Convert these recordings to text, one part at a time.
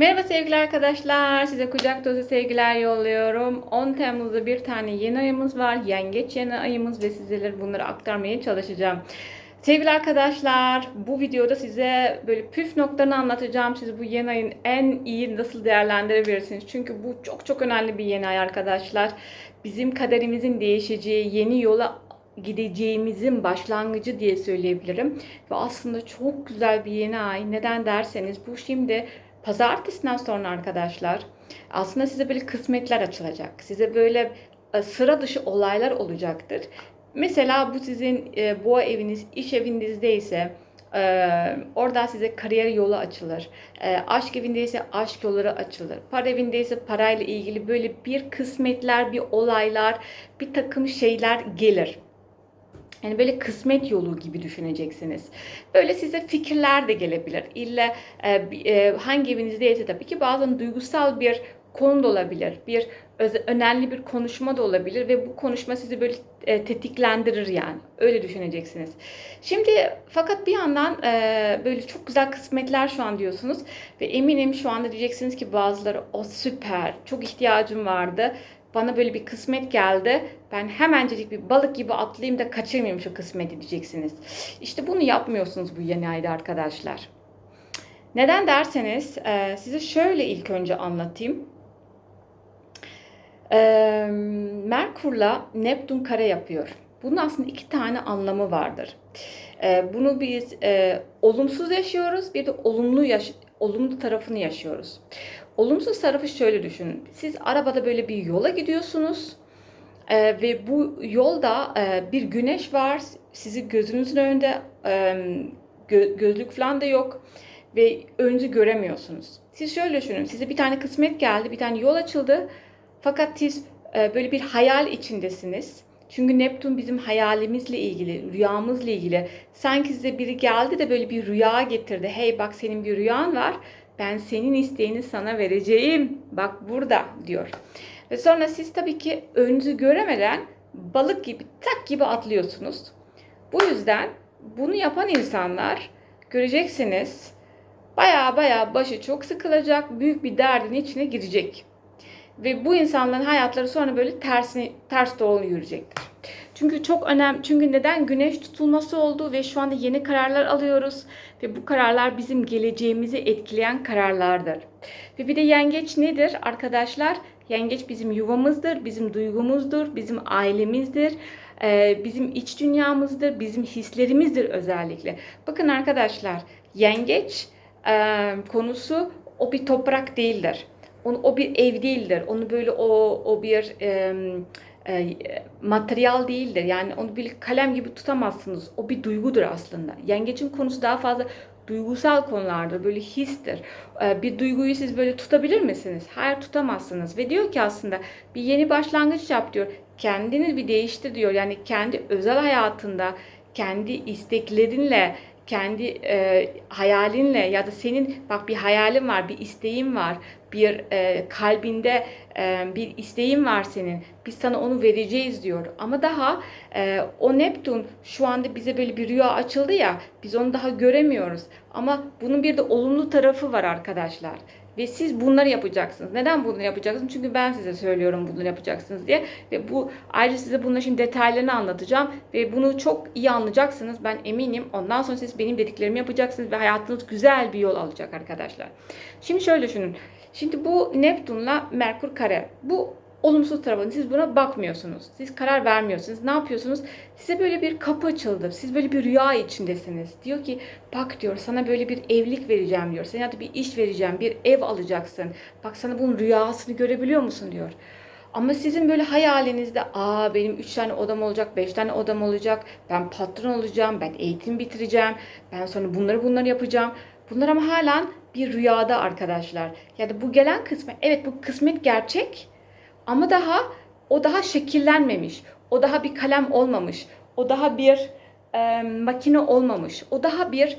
Merhaba sevgili arkadaşlar. Size kucak dolusu sevgiler yolluyorum. 10 Temmuz'da bir tane yeni ayımız var. Yengeç yeni ayımız ve sizlere bunları aktarmaya çalışacağım. Sevgili arkadaşlar, bu videoda size böyle püf noktalarını anlatacağım. Siz bu yeni ayın en iyi nasıl değerlendirebilirsiniz? Çünkü bu çok çok önemli bir yeni ay arkadaşlar. Bizim kaderimizin değişeceği, yeni yola gideceğimizin başlangıcı diye söyleyebilirim. Ve aslında çok güzel bir yeni ay. Neden derseniz bu şimdi pazartesinden sonra arkadaşlar aslında size böyle kısmetler açılacak. Size böyle e, sıra dışı olaylar olacaktır. Mesela bu sizin e, boğa eviniz, iş evinizdeyse e, orada size kariyer yolu açılır. E, aşk evindeyse aşk yolları açılır. Para evindeyse parayla ilgili böyle bir kısmetler, bir olaylar, bir takım şeyler gelir. Yani böyle kısmet yolu gibi düşüneceksiniz. Böyle size fikirler de gelebilir. İlla e, e, hangi evinizdeyse tabii ki bazen duygusal bir konu da olabilir. Bir önemli bir konuşma da olabilir ve bu konuşma sizi böyle e, tetiklendirir yani. Öyle düşüneceksiniz. Şimdi fakat bir yandan e, böyle çok güzel kısmetler şu an diyorsunuz ve eminim şu anda diyeceksiniz ki bazıları o süper çok ihtiyacım vardı. Bana böyle bir kısmet geldi. Ben hemencecik bir balık gibi atlayayım da kaçırmayayım şu kısmeti diyeceksiniz. İşte bunu yapmıyorsunuz bu yeni ayda arkadaşlar. Neden derseniz e, size şöyle ilk önce anlatayım. E, Merkur'la Neptün kare yapıyor. Bunun aslında iki tane anlamı vardır. E, bunu biz e, olumsuz yaşıyoruz, bir de olumlu yaş olumlu tarafını yaşıyoruz. Olumsuz tarafı şöyle düşünün. Siz arabada böyle bir yola gidiyorsunuz. Ee, ve bu yolda e, bir güneş var. Sizi gözünüzün önünde e, gö- gözlük falan da yok ve önünüzü göremiyorsunuz. Siz şöyle düşünün. Size bir tane kısmet geldi, bir tane yol açıldı. Fakat siz e, böyle bir hayal içindesiniz. Çünkü Neptün bizim hayalimizle ilgili, rüyamızla ilgili. Sanki size biri geldi de böyle bir rüya getirdi. Hey bak senin bir rüyan var. Ben senin isteğini sana vereceğim. Bak burada diyor. Ve sonra siz tabii ki önünüzü göremeden balık gibi tak gibi atlıyorsunuz. Bu yüzden bunu yapan insanlar göreceksiniz baya baya başı çok sıkılacak, büyük bir derdin içine girecek. Ve bu insanların hayatları sonra böyle tersine, ters doğru yürüyecektir. Çünkü çok önemli. Çünkü neden güneş tutulması oldu ve şu anda yeni kararlar alıyoruz ve bu kararlar bizim geleceğimizi etkileyen kararlardır. Ve bir de yengeç nedir arkadaşlar? Yengeç bizim yuvamızdır, bizim duygumuzdur, bizim ailemizdir, e, bizim iç dünyamızdır, bizim hislerimizdir özellikle. Bakın arkadaşlar, yengeç e, konusu o bir toprak değildir. Onu, o bir ev değildir. Onu böyle o, o bir e, e, materyal değildir. Yani onu bir kalem gibi tutamazsınız. O bir duygudur aslında. Yengeçin konusu daha fazla duygusal konulardır. Böyle histir. E, bir duyguyu siz böyle tutabilir misiniz? Hayır tutamazsınız. Ve diyor ki aslında bir yeni başlangıç yap diyor. Kendini bir değiştir diyor. Yani kendi özel hayatında, kendi isteklerinle, kendi e, hayalinle ya da senin bak bir hayalin var, bir isteğin var, bir e, kalbinde e, bir isteğin var senin. Biz sana onu vereceğiz diyor. Ama daha e, o Neptün şu anda bize böyle bir rüya açıldı ya, biz onu daha göremiyoruz. Ama bunun bir de olumlu tarafı var arkadaşlar. Ve siz bunları yapacaksınız. Neden bunu yapacaksınız? Çünkü ben size söylüyorum bunları yapacaksınız diye. Ve bu ayrıca size bunların şimdi detaylarını anlatacağım. Ve bunu çok iyi anlayacaksınız. Ben eminim. Ondan sonra siz benim dediklerimi yapacaksınız ve hayatınız güzel bir yol alacak arkadaşlar. Şimdi şöyle düşünün. Şimdi bu Neptün'la Merkür kare. Bu olumsuz tarafı. Siz buna bakmıyorsunuz. Siz karar vermiyorsunuz. Ne yapıyorsunuz? Size böyle bir kapı açıldı. Siz böyle bir rüya içindesiniz. Diyor ki bak diyor sana böyle bir evlilik vereceğim diyor. Sana da bir iş vereceğim. Bir ev alacaksın. Bak sana bunun rüyasını görebiliyor musun diyor. Ama sizin böyle hayalinizde aa benim 3 tane odam olacak, 5 tane odam olacak, ben patron olacağım, ben eğitim bitireceğim, ben sonra bunları bunları yapacağım. Bunlar ama halen bir rüyada arkadaşlar. Yani bu gelen kısmet, evet bu kısmet gerçek ama daha o daha şekillenmemiş. O daha bir kalem olmamış. O daha bir e, makine olmamış. O daha bir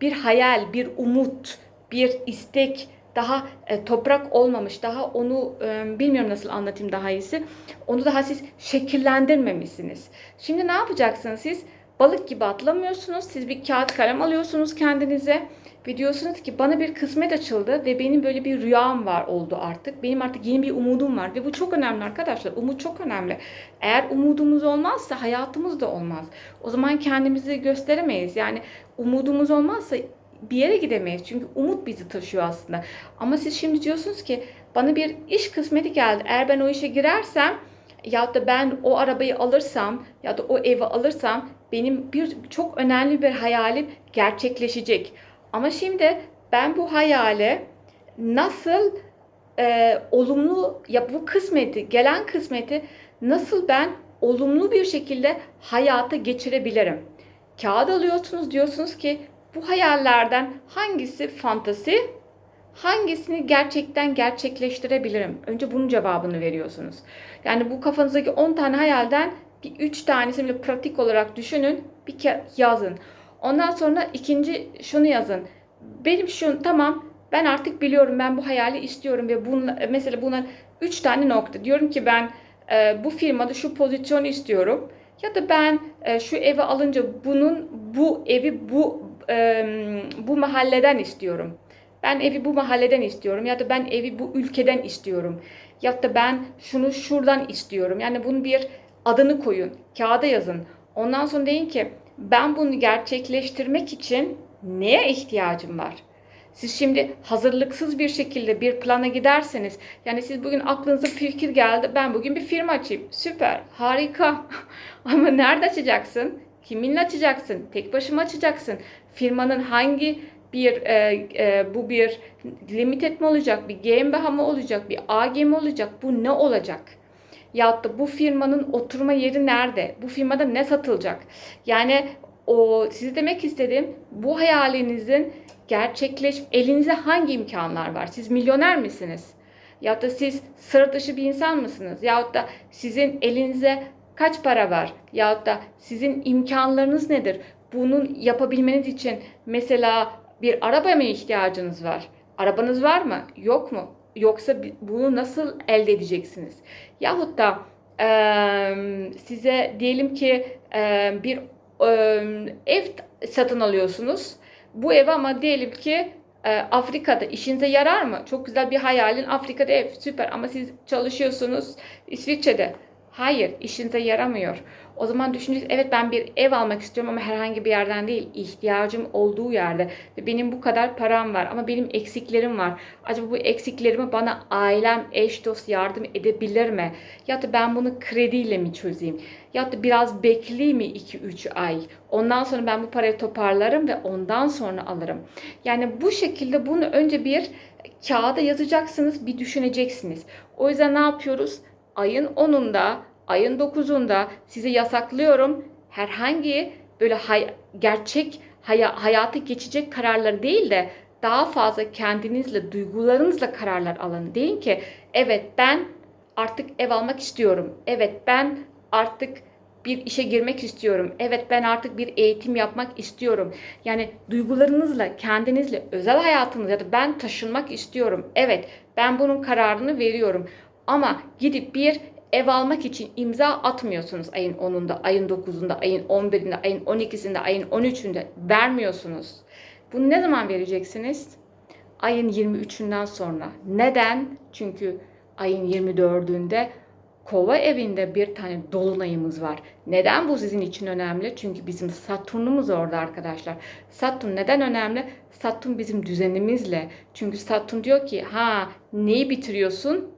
bir hayal, bir umut, bir istek, daha e, toprak olmamış. Daha onu e, bilmiyorum nasıl anlatayım daha iyisi. Onu daha siz şekillendirmemişsiniz. Şimdi ne yapacaksınız siz? Balık gibi atlamıyorsunuz. Siz bir kağıt kalem alıyorsunuz kendinize ve diyorsunuz ki bana bir kısmet açıldı ve benim böyle bir rüyam var oldu artık. Benim artık yeni bir umudum var ve bu çok önemli arkadaşlar. Umut çok önemli. Eğer umudumuz olmazsa hayatımız da olmaz. O zaman kendimizi gösteremeyiz. Yani umudumuz olmazsa bir yere gidemeyiz. Çünkü umut bizi taşıyor aslında. Ama siz şimdi diyorsunuz ki bana bir iş kısmeti geldi. Eğer ben o işe girersem ya da ben o arabayı alırsam ya da o evi alırsam benim bir çok önemli bir hayalim gerçekleşecek. Ama şimdi ben bu hayale nasıl e, olumlu ya bu kısmeti gelen kısmeti nasıl ben olumlu bir şekilde hayata geçirebilirim? Kağıt alıyorsunuz diyorsunuz ki bu hayallerden hangisi fantasi, hangisini gerçekten gerçekleştirebilirim? Önce bunun cevabını veriyorsunuz. Yani bu kafanızdaki 10 tane hayalden bir 3 tanesini pratik olarak düşünün, bir yazın. Ondan sonra ikinci şunu yazın. Benim şu tamam ben artık biliyorum ben bu hayali istiyorum ve bunla, mesela buna 3 tane nokta. Diyorum ki ben e, bu firmada şu pozisyonu istiyorum. Ya da ben e, şu evi alınca bunun bu evi bu e, bu mahalleden istiyorum. Ben evi bu mahalleden istiyorum ya da ben evi bu ülkeden istiyorum. Ya da ben şunu şuradan istiyorum. Yani bunun bir adını koyun, kağıda yazın. Ondan sonra deyin ki ben bunu gerçekleştirmek için neye ihtiyacım var? Siz şimdi hazırlıksız bir şekilde bir plana giderseniz, yani siz bugün aklınıza fikir geldi, ben bugün bir firma açayım. Süper, harika. Ama nerede açacaksın? Kiminle açacaksın? Tek başıma açacaksın. Firmanın hangi bir e, e, bu bir limited mi olacak, bir GmbH mı olacak, bir AG mi olacak? Bu ne olacak? Ya da bu firmanın oturma yeri nerede? Bu firmada ne satılacak? Yani o size demek istediğim bu hayalinizin gerçekleş elinizde hangi imkanlar var? Siz milyoner misiniz? Ya da siz sıra dışı bir insan mısınız? Ya da sizin elinize kaç para var? Ya da sizin imkanlarınız nedir? Bunun yapabilmeniz için mesela bir arabaya mı ihtiyacınız var? Arabanız var mı? Yok mu? Yoksa bunu nasıl elde edeceksiniz? Yahut da e, size diyelim ki e, bir e, ev satın alıyorsunuz. Bu ev ama diyelim ki e, Afrika'da işinize yarar mı? Çok güzel bir hayalin Afrika'da ev süper ama siz çalışıyorsunuz İsviçre'de. Hayır, işinize yaramıyor. O zaman düşüneceksiniz, evet ben bir ev almak istiyorum ama herhangi bir yerden değil, ihtiyacım olduğu yerde. Ve benim bu kadar param var ama benim eksiklerim var. Acaba bu eksiklerimi bana ailem, eş, dost yardım edebilir mi? Ya da ben bunu krediyle mi çözeyim? Ya da biraz bekleyeyim mi 2-3 ay? Ondan sonra ben bu parayı toparlarım ve ondan sonra alırım. Yani bu şekilde bunu önce bir kağıda yazacaksınız, bir düşüneceksiniz. O yüzden ne yapıyoruz? Ayın 10'unda ayın 9'unda size yasaklıyorum herhangi böyle hay- gerçek hay- hayatı geçecek kararları değil de daha fazla kendinizle, duygularınızla kararlar alın. Deyin ki evet ben artık ev almak istiyorum. Evet ben artık bir işe girmek istiyorum. Evet ben artık bir eğitim yapmak istiyorum. Yani duygularınızla, kendinizle, özel hayatınız ya da ben taşınmak istiyorum. Evet ben bunun kararını veriyorum. Ama gidip bir ev almak için imza atmıyorsunuz ayın 10'unda, ayın 9'unda, ayın 11'inde, ayın 12'sinde, ayın 13'ünde vermiyorsunuz. Bunu ne zaman vereceksiniz? Ayın 23'ünden sonra. Neden? Çünkü ayın 24'ünde Kova evinde bir tane dolunayımız var. Neden bu sizin için önemli? Çünkü bizim Satürn'ümüz orada arkadaşlar. Satürn neden önemli? Satürn bizim düzenimizle. Çünkü Satürn diyor ki ha neyi bitiriyorsun?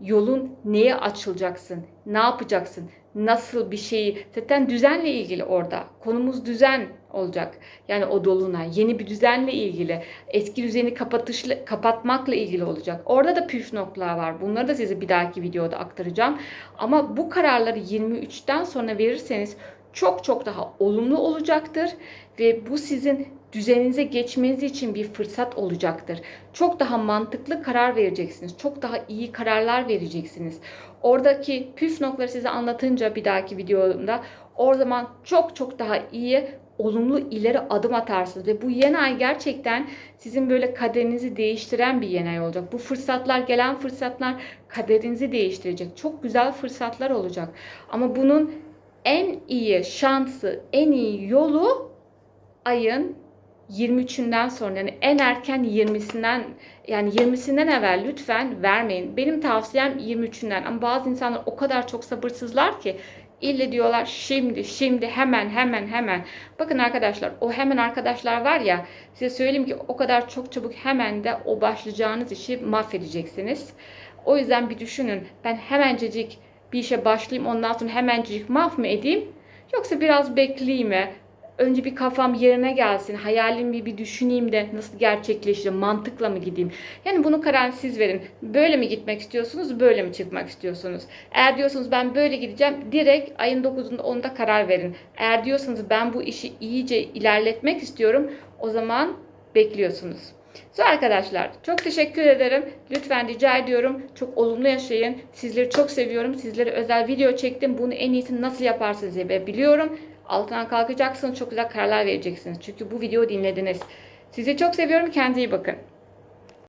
Yolun neye açılacaksın, ne yapacaksın, nasıl bir şeyi zaten düzenle ilgili orada. Konumuz düzen olacak. Yani o dolunay yeni bir düzenle ilgili. Eski düzeni kapatışla, kapatmakla ilgili olacak. Orada da püf noktalar var. Bunları da size bir dahaki videoda aktaracağım. Ama bu kararları 23'ten sonra verirseniz çok çok daha olumlu olacaktır ve bu sizin düzeninize geçmeniz için bir fırsat olacaktır. Çok daha mantıklı karar vereceksiniz. Çok daha iyi kararlar vereceksiniz. Oradaki püf noktaları size anlatınca bir dahaki videomda o zaman çok çok daha iyi olumlu ileri adım atarsınız ve bu yeni ay gerçekten sizin böyle kaderinizi değiştiren bir yeni ay olacak. Bu fırsatlar, gelen fırsatlar kaderinizi değiştirecek. Çok güzel fırsatlar olacak. Ama bunun en iyi şansı, en iyi yolu ayın 23'ünden sonra yani en erken 20'sinden yani 20'sinden evvel lütfen vermeyin. Benim tavsiyem 23'ünden ama bazı insanlar o kadar çok sabırsızlar ki ille diyorlar şimdi şimdi hemen hemen hemen. Bakın arkadaşlar o hemen arkadaşlar var ya size söyleyeyim ki o kadar çok çabuk hemen de o başlayacağınız işi mahvedeceksiniz. O yüzden bir düşünün ben hemencecik bir işe başlayayım ondan sonra hemencecik mahv mı edeyim? Yoksa biraz bekleyeyim mi? Önce bir kafam yerine gelsin, hayalimi bir, bir düşüneyim de nasıl gerçekleşir, mantıkla mı gideyim? Yani bunu karar siz verin. Böyle mi gitmek istiyorsunuz, böyle mi çıkmak istiyorsunuz? Eğer diyorsunuz ben böyle gideceğim, direkt ayın 9'unda onda karar verin. Eğer diyorsanız ben bu işi iyice ilerletmek istiyorum, o zaman bekliyorsunuz. So arkadaşlar çok teşekkür ederim. Lütfen rica ediyorum çok olumlu yaşayın. Sizleri çok seviyorum. Sizlere özel video çektim. Bunu en iyisini nasıl yaparsınız diye biliyorum. Altından kalkacaksınız. Çok güzel kararlar vereceksiniz. Çünkü bu videoyu dinlediniz. Sizi çok seviyorum. Kendinize iyi bakın.